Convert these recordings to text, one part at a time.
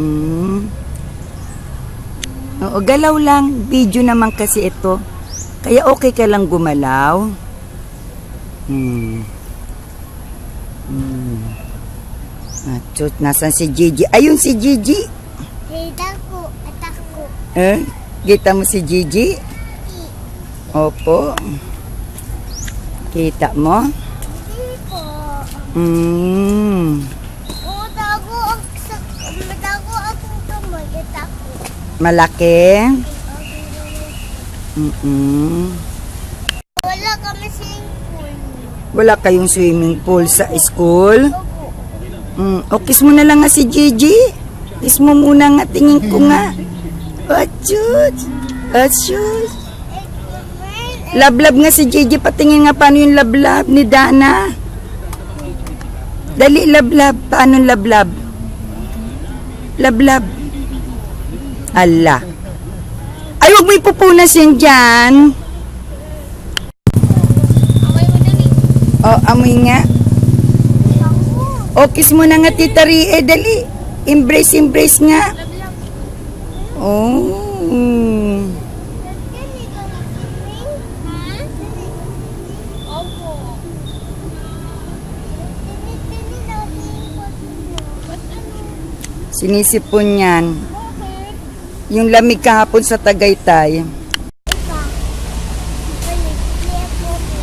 Mm. Oo, galaw lang. Video naman kasi ito. Kaya okay ka lang gumalaw. Hmm. Hmm. Achot, nasan si Gigi? Ayun si Gigi. Kita ko, atak ko. Eh, kita mo si Gigi? Opo. Kita mo? Hindi po. Hmm. Malaki? Mm-mm. Wala kami swimming pool. Wala kayong swimming pool sa school? Mm, o kiss mo na lang nga si Gigi. Kiss mo muna nga, tingin ko nga. Achut! Achut! Lablab nga si Gigi, patingin nga paano yung lablab ni Dana. Dali, lablab. Paano lablab? Lablab. Ala. Ay, huwag mo ipupunas yan dyan. O, amoy nga. O, kiss mo na nga, Tita Rie. Dali. Embrace, embrace nga. Oh. Sinisipon yan. Yung lamig kahapon sa Tagaytay. Ika. Balik. Kaya po ko.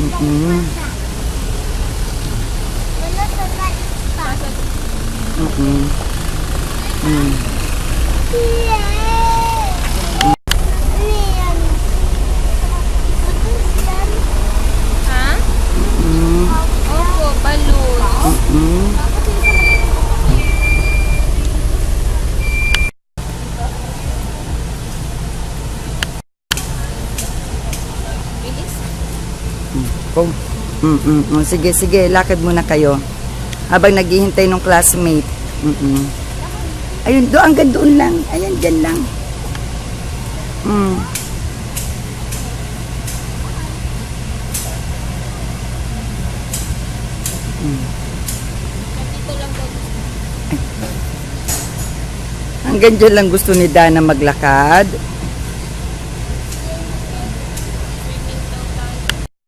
Mm-mm. Wala sa pa. Mm-mm. Mm. Yay! Ano yan? Ano yan? Ha? Mm. Opo, balloon. Mm. Bilis. Oh. Mm-mm. Sige, sige, lakad muna kayo. Habang naghihintay ng classmate. Mm-mm. Ayun, doon, hanggang doon lang. Ayan, dyan lang. Mm. Daw. Hanggang dyan lang gusto ni Dana maglakad.